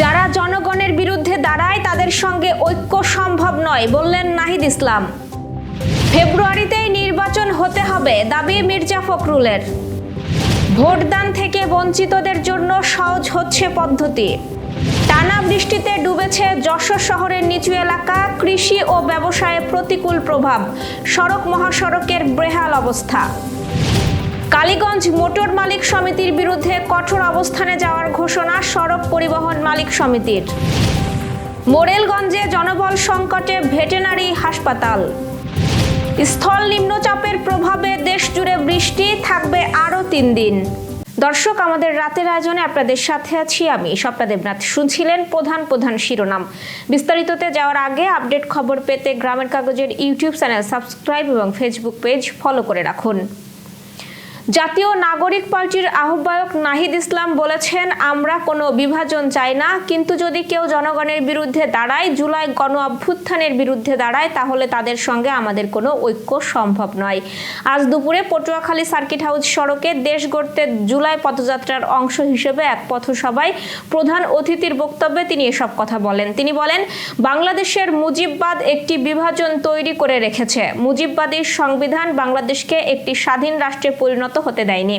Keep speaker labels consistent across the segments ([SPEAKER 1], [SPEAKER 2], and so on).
[SPEAKER 1] যারা জনগণের বিরুদ্ধে দাঁড়ায়, তাদের সঙ্গে ঐক্য সম্ভব নয়, বললেন নাহিদ ইসলাম। ফেব্রুয়ারিতেই নির্বাচন হতে হবে, দাবি মির্জা ফখরুলের। ভোটদান থেকে বঞ্চিতদের জন্য সহজ হচ্ছে পদ্ধতি। টানা বৃষ্টিতে ডুবেছে যশোর শহরের নিচু এলাকা, কৃষি ও ব্যবসায়ে প্রতিকূল প্রভাব, সড়ক মহাসড়কের বেহাল অবস্থা। কালীগঞ্জ মোটর মালিক সমিতির বিরুদ্ধে কঠোর অবস্থানে যাওয়ার ঘোষণা সড়ক পরিবহন মালিক সমিতির। মোরেলগঞ্জে জনবল সংকটে ভেটেনারি হাসপাতাল। স্থল নিম্নচাপের প্রভাবে দেশ জুড়ে বৃষ্টি থাকবে আরও তিন দিন। দর্শক, আমাদের রাতের আয়োজনে আপনাদের সাথে আছি আমি, স্বপ্না দেবনাথ। শুনছিলেন প্রধান প্রধান শিরোনাম। বিস্তারিততে যাওয়ার আগে আপডেট খবর পেতে গ্রামের কাগজের ইউটিউব চ্যানেল সাবস্ক্রাইব এবং ফেসবুক পেজ ফলো করে রাখুন। জাতীয় নাগরিক পার্টির আহ্বায়ক নাহিদ ইসলাম বলেছেন, আমরা কোনো বিভাজন চাই না, কিন্তু যদি কেউ জনগণের বিরুদ্ধে দাঁড়ায়, জুলাই গণ অভ্যুত্থানের বিরুদ্ধে দাঁড়ায়, তাহলে তাদের সঙ্গে আমাদের কোনো ঐক্য সম্ভব নয়। আজ দুপুরে পটুয়াখালী সার্কিট হাউস সড়কে দেশ গড়তে জুলাই পথযাত্রার অংশ হিসেবে এক পথসভায় প্রধান অতিথির বক্তব্যে তিনি এসব কথা বলেন। তিনি বলেন, বাংলাদেশের মুজিববাদ একটি বিভাজন তৈরি করে রেখেছে। মুজিববাদীর সংবিধান বাংলাদেশকে একটি স্বাধীন রাষ্ট্রে পরিণত হতে দেয়নি।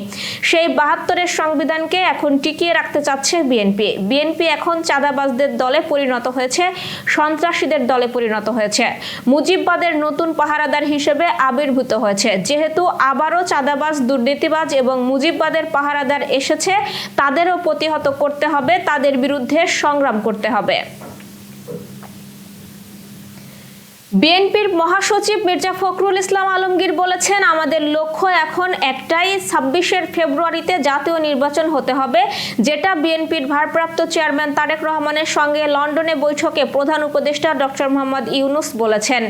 [SPEAKER 1] সেই বাহাত্তরের সংবিধানকে এখন টিকিয়ে রাখতে চাচ্ছে বিএনপি। বিএনপি এখন চাঁদাবাজদের দলে পরিণত হয়েছে, সন্ত্রাসীদের দলে পরিণত হয়েছে। মুজিববাদের নতুন পাহারাদার হিসেবে আবির্ভূত হয়েছে। যেহেতু আবারও চাঁদাবাজ, দুর্নীতিবাজ এবং মুজিববাদের পাহারাদার এসেছে, তাদেরও প্রতিহত করতে হবে, তাদের বিরুদ্ধে সংগ্রাম করতে হবে। বিএনপির মহাসচিব মির্জা ফখরুল ইসলাম আলমগীর বলেছেন, আমাদের লক্ষ্য এখন একটাই, ছাব্বিশের ফেব্রুয়ারিতে জাতীয় নির্বাচন হতে হবে, যেটা বিএনপির ভারপ্রাপ্ত চেয়ারম্যান তারেক রহমানের সঙ্গে লন্ডনে বৈঠকে প্রধান উপদেষ্টা ডক্টর মোহাম্মদ ইউনুস বলেছেন।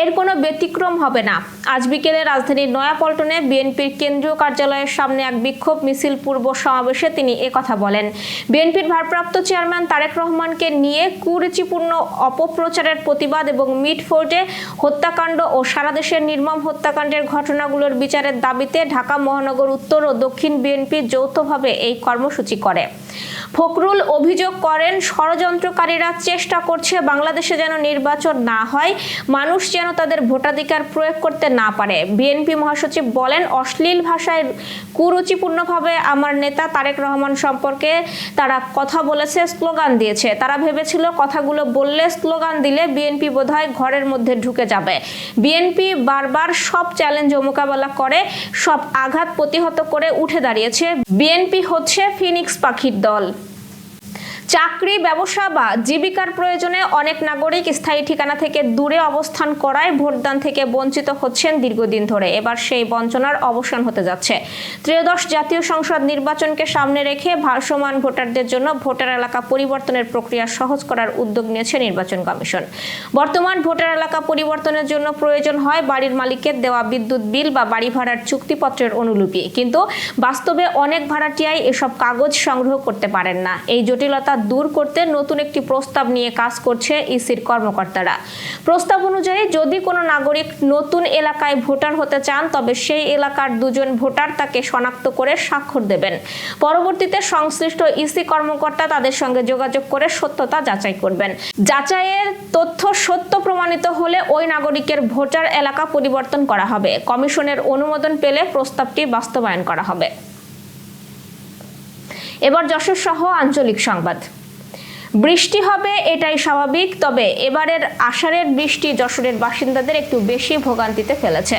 [SPEAKER 1] এর কোনো ব্যতিক্রম হবে না। আজ বিকেলে রাজধানীর নয়াপল্টনে বিএনপির কেন্দ্রীয় কার্যালয়ের সামনে এক বিক্ষোভ মিছিল পূর্ব সমাবেশে তিনি কথা বলেন। বিএনপির ভারপ্রাপ্ত চেয়ারম্যান তারেক রহমানকে নিয়ে কুরুচিপূর্ণ অপপ্রচারের প্রতিবাদ এবং মিট ফোর্ডে হত্যাকাণ্ড ও সারা দেশের নির্মম হত্যাকাণ্ডের ঘটনাগুলোর বিচারের দাবিতে ঢাকা, মহানগর, উত্তর ও দক্ষিণ বিএনপি যৌথভাবে এই কর্মসূচি করে। ফখরুল অভিযোগ করেন, ষড়যন্ত্রকারীরা চেষ্টা করছে বাংলাদেশে যেন নির্বাচন না হয়, মানুষ যেন তাদের ভোটাধিকার প্রয়োগ করতে না পারে। বিএনপি মহাসচিব বলেন, অশ্লীল ভাষায় কুরুচিপূর্ণভাবে আমার নেতা তারেক রহমান সম্পর্কে তারা কথা বলেছে, স্লোগান দিয়েছে। তারা ভেবেছিল কথাগুলো বললে স্লোগান দিলে বিএনপি বোধহয় ঘরের মধ্যে ঢুকে যাবে। বিএনপি বারবার সব চ্যালেঞ্জ মোকাবেলা করে, সব আঘাত প্রতিহত করে উঠে দাঁড়িয়েছে। বিএনপি হচ্ছে ফিনিক্স পাখির দল। চাকরি, ব্যবসা বা জীবিকার প্রয়োজনে অনেক নাগরিক স্থায়ী ঠিকানা থেকে দূরে অবস্থান করায় ভোটদান থেকে বঞ্চিত হচ্ছেন দীর্ঘদিন ধরে। এবার সেই বঞ্চনার অবসান হতে যাচ্ছে। ত্রয়োদশ জাতীয় সংসদ নির্বাচনকে সামনে রেখে ভারসমান ভোটারদের জন্য ভোটার এলাকা পরিবর্তনের প্রক্রিয়া সহজ করার উদ্যোগ নিয়েছে নির্বাচন কমিশন। বর্তমান ভোটার এলাকা পরিবর্তনের জন্য প্রয়োজন হয় বাড়ির মালিকের দেওয়া বিদ্যুৎ বিল বা বাড়ি ভাড়ার চুক্তিপত্রের অনুলিপি। কিন্তু বাস্তবে অনেক ভাড়াটিয়াই এসব কাগজ সংগ্রহ করতে পারেন না। এই জটিলতা দূর করতে নতুন একটি প্রস্তাব নিয়ে কাজ করছে ইসির কর্মকর্তারা। প্রস্তাব অনুযায়ী, যদি কোনো নাগরিক নতুন এলাকায় ভোটার হতে চান, তবে সেই এলাকার দুজন ভোটার তাকে শনাক্ত করে স্বাক্ষর দেবেন। পরবর্তীতে সংশ্লিষ্ট ইসি কর্মকর্তা তাদের সঙ্গে যোগাযোগ করে সত্যতা যাচাই করবেন। যাচাইয়ের তথ্য সত্য প্রমাণিত হলে ওই নাগরিকের ভোটার এলাকা পরিবর্তন করা হবে। কমিশনের অনুমোদন পেলে প্রস্তাবটি বাস্তবায়ন করা হবে। এবার যশোর সহ আঞ্চলিক সংবাদ। বৃষ্টি হবে, এটাই স্বাভাবিক। তবে এবারের আষাঢ়ের বৃষ্টি যশোরের বাসিন্দাদের একটু বেশি ভোগান্তিতে ফেলেছে।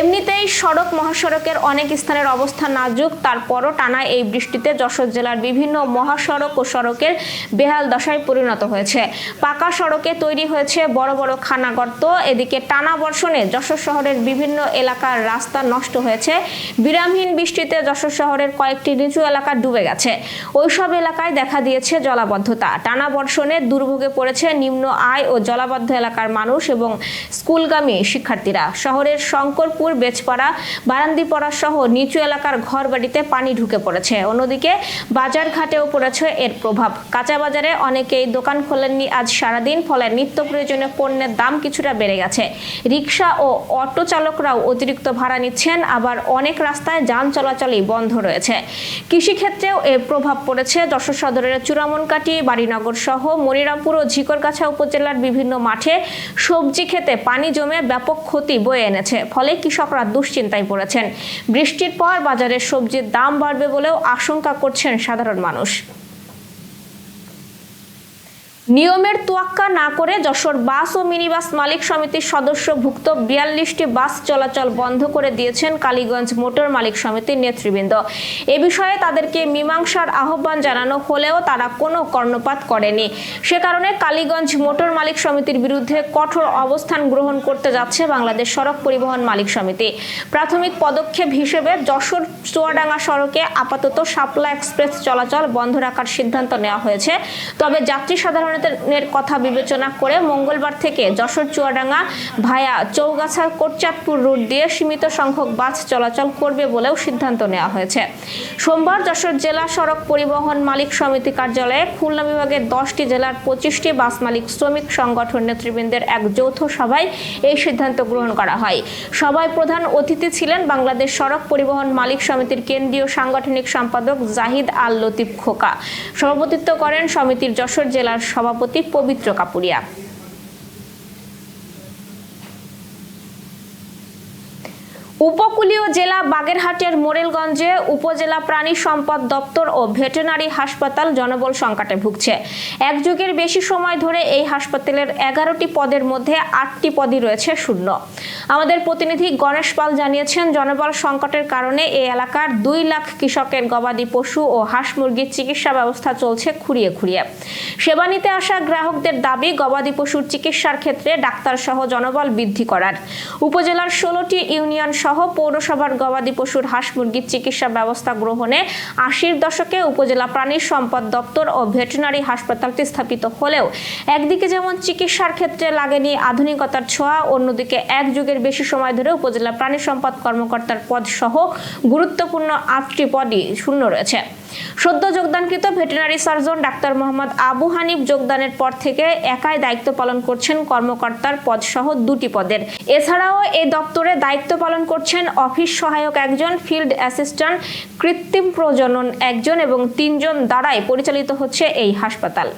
[SPEAKER 1] এমনিতেই সড়ক, মহাসড়কের অনেক স্থানের অবস্থা নাজুক। তারপরও টানা এই বৃষ্টিতে যশোর জেলার বিভিন্ন মহাসড়ক ও সড়কের বেহাল দশায় পরিণত হয়েছে। পাকা সড়কে তৈরি হয়েছে বড় বড় খানাগর্ত। এদিকে টানা বর্ষণে যশোর শহরের বিভিন্ন এলাকার রাস্তা নষ্ট হয়েছে। বিরামহীন বৃষ্টিতে যশোর শহরের কয়েকটি নিচু এলাকা ডুবে গেছে। ওইসব এলাকায় দেখা দিয়েছে জলাবদ্ধতা। টানা বর্ষণে দুর্ভোগে পড়েছে নিম্ন আয় ও জলাবদ্ধ এলাকার মানুষ এবং স্কুলগামী শিক্ষার্থীরা। শহরের শঙ্করপুর বেচপাড়া বারান্দিপাড়া সহ নিচু এলাকার ঘর বাড়িতে পানি ঢুকে পড়েছে। অন্যদিকে বাজার ঘাটেও পড়েছে এর প্রভাব। কাঁচা বাজারে অনেকেই দোকান খোলেননি আজ সারাদিন, ফলে নিত্য প্রয়োজনীয় পণ্যের দাম কিছুটা বেড়ে গেছে। রিক্সা ও অটো চালকরাও অতিরিক্ত ভাড়া নিচ্ছেন, আবার অনেক রাস্তায় যান চলাচলই বন্ধ রয়েছে। কৃষিক্ষেত্রেও এর প্রভাব পড়েছে। যশোর সদরের চূড়ামনকাটি বাড়ি বাড়িনগর সহ মনিরামপুর ও ঝিকরগাছা উপজেলার বিভিন্ন মাঠে সবজি খেতে পানি জমে ব্যাপক ক্ষতি বয়ে এনেছে। ফলে কৃষকরা দুশ্চিন্তায় পড়েছেন। বৃষ্টির পর বাজারে সবজির দাম বাড়বে বলেও আশঙ্কা করছেন সাধারণ মানুষ। নিয়মের তোয়াক্কা না করে যশোর বাস ও মিনিবাস মালিক সমিতির সদস্যভুক্ত বিয়াল্লিশটি বাস চলাচল বন্ধ করে দিয়েছেন কালীগঞ্জ মোটর মালিক সমিতির নেতৃবৃন্দ। এ বিষয়ে তাদেরকে মীমাংসার আহ্বান জানানো হলেও তারা কোনো কর্ণপাত করেনি। সে কারণে কালীগঞ্জ মোটর মালিক সমিতির বিরুদ্ধে কঠোর অবস্থান গ্রহণ করতে যাচ্ছে বাংলাদেশ সড়ক পরিবহন মালিক সমিতি। প্রাথমিক পদক্ষেপ হিসেবে যশোর চুয়াডাঙ্গা সড়কে আপাতত শাপলা এক্সপ্রেস চলাচল বন্ধ রাখার সিদ্ধান্ত নেওয়া হয়েছে। তবে যাত্রী সাধারণের কথা বিবেচনা করে মঙ্গলবার থেকে যশোর চুয়াডাঙ্গা ভায়া চৌগাছা কোটচাঁদপুর রুট দিয়ে সীমিত সংখ্যক বাস চলাচল করবে বলেও সিদ্ধান্ত নেওয়া হয়েছে। সোমবার যশোর জেলা সড়ক পরিবহন মালিক সমিতি কার্যালয়ে খুলনা বিভাগের দশটি জেলার পঁচিশটি বাস মালিক শ্রমিক সংগঠন নেতৃবৃন্দের এক যৌথ সভায় এই সিদ্ধান্ত গ্রহণ করা হয়। সভায় প্রধান অতিথি ছিলেন বাংলাদেশ সড়ক পরিবহন মালিক সমিতির কেন্দ্রীয় সাংগঠনিক সম্পাদক জাহিদ আল লতিফ খোকা। সভাপতিত্ব করেন সমিতির যশোর জেলার সভাপতি পবিত্র কাপুরিয়া। উপকূলীয় জেলা বাগেরহাটের মোরেলগঞ্জে উপজেলা প্রাণী সম্পদ দপ্তর ও ভেটেনারি হাসপাতাল জনবল সংকটে ভুগছে। এক যুগের বেশি সময় ধরে এই হাসপাতালের এগারোটি পদের মধ্যে আটটি পদই রয়েছে শূন্য। আমাদের প্রতিনিধি গণেশ পাল জানিয়েছেন, জনবল সংকটের কারণে এই এলাকার দুই লাখ কৃষকের গবাদি পশু ও হাঁস মুরগির চিকিৎসা ব্যবস্থা চলছে খুঁড়িয়ে খুঁড়িয়ে। সেবা নিতে আসা গ্রাহকদের দাবি, গবাদি পশুর চিকিৎসার ক্ষেত্রে ডাক্তার সহ জনবল বৃদ্ধি করার। উপজেলার ষোলোটি ইউনিয়ন সহ পৌরসভার গবাদি পশুর হাঁস মুরগির চিকিৎসা ব্যবস্থা গ্রহণে আশির দশকে উপজেলা প্রাণী সম্পদ দপ্তর ও ভেটেরিনারি হাসপাতালটি স্থাপিত হলেও একদিকে যেমন চিকিৎসার ক্ষেত্রে লাগেনি আধুনিকতার ছোঁয়া, অন্যদিকে এক যুগের বেশি সময় ধরে উপজেলা প্রাণী সম্পদ কর্মকর্তার পদ সহ গুরুত্বপূর্ণ আটটি পদই শূন্য রয়েছে। সদ্য যোগদানকৃত veterinary surgeon doctor Mohammad Abu Hanif যোগদানের পর থেকে একাই দায়িত্ব পালন করছেন কর্মকর্তার পদ সহ দুটি পদের। এছাড়াও এই দপ্তরে দায়িত্ব পালন করছেন অফিস সহায়ক একজন, ফিল্ড অ্যাসিস্ট্যান্ট, কৃত্রিম প্রজনন একজন এবং তিনজন দ্বারাই পরিচালিত হচ্ছে এই হাসপাতাল।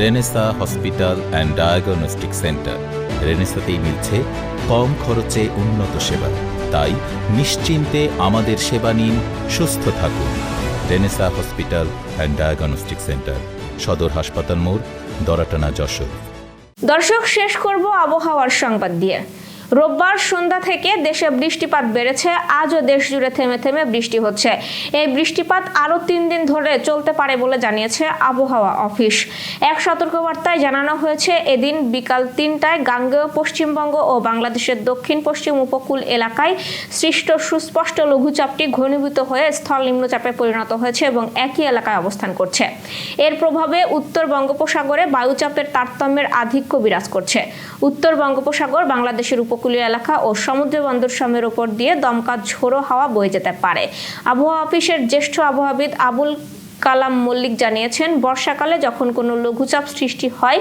[SPEAKER 2] Renaissance hospital and diagnostic centre. রেনেসাতেই মিলছে কম খরচে উন্নত সেবা। তাই নিশ্চিন্তে আমাদের সেবা নিন, সুস্থ থাকুন। Renaissance hospital and diagnostic centre সদর হাসপাতাল মোড়, দরাটানা, যশোর।
[SPEAKER 1] দর্শক, শেষ করব আবহাওয়ার সংবাদ দিয়ে। রোববার সন্ধ্যা থেকে দেশে বৃষ্টিপাত বেড়েছে। আজও দেশ জুড়ে থেমে থেমে বৃষ্টি হচ্ছে। এই বৃষ্টিপাত আরও তিন দিন ধরে চলতে পারে বলে জানিয়েছে আবহাওয়া অফিস। এক সতর্কবার্তায় জানানো হয়েছে, এদিন বিকাল তিনটায় গাঙ্গেয় পশ্চিমবঙ্গ ও বাংলাদেশের দক্ষিণ পশ্চিম উপকূল এলাকায় সৃষ্ট সুস্পষ্ট লঘুচাপটি ঘনীভূত হয়ে স্থল নিম্নচাপে পরিণত হয়েছে এবং একই এলাকায় অবস্থান করছে। এর প্রভাবে উত্তর বঙ্গোপসাগরে বায়ুচাপের তারতম্যের আধিক্য বিরাজ করছে। উত্তর বঙ্গোপসাগর বাংলাদেশের উপকূলীয় এলাকা ও সমুদ্র বন্দর সমের উপর দিয়ে দমকা ঝোড়ো হাওয়া বয়ে যেতে পারে। আবহাওয়া অফিসের জ্যেষ্ঠ আবহাওয়াবিদ আবুল কালাম মল্লিক জানিয়েছেন, বর্ষাকালে যখন কোনো লঘুচাপ সৃষ্টি হয়,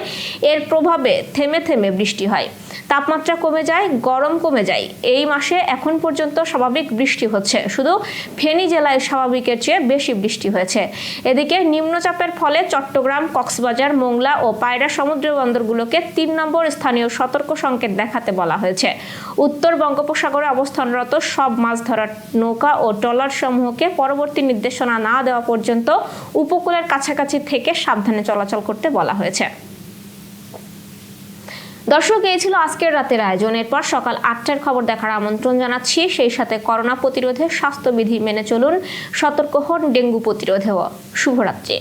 [SPEAKER 1] এর প্রভাবে থেমে থেমে বৃষ্টি হয়। তাপমাত্রা কমে যায়, গরম কমে যায়। এই মাসে এখন পর্যন্ত স্বাভাবিক বৃষ্টি হচ্ছে। শুধু ফেনী জেলায় স্বাভাবিকের চেয়ে বেশি বৃষ্টি হয়েছে। এদিকে নিম্নচাপের ফলে চট্টগ্রাম, কক্সবাজার, মোংলা ও পায়রা সমুদ্র বন্দরগুলোকে তিন নম্বর স্থানীয় সতর্ক সংকেত দেখাতে বলা হয়েছে। উত্তর বঙ্গোপসাগরে অবস্থানরত সব মাছ ধরার নৌকা ও ট্রলার সমূহকে পরবর্তী নির্দেশনা না দেওয়া পর্যন্ত উপকূলের কাছাকাছি থেকে সাবধানে চলাচল করতে বলা হয়েছে। দর্শক, এই ছিল আজকের রাতের আয়োজন। এরপর সকাল আটটার খবর দেখার আমন্ত্রণ জানাচ্ছি। সেই সাথে করোনা প্রতিরোধে স্বাস্থ্যবিধি মেনে চলুন। সতর্ক হন ডেঙ্গু প্রতিরোধেও। শুভরাত্রি।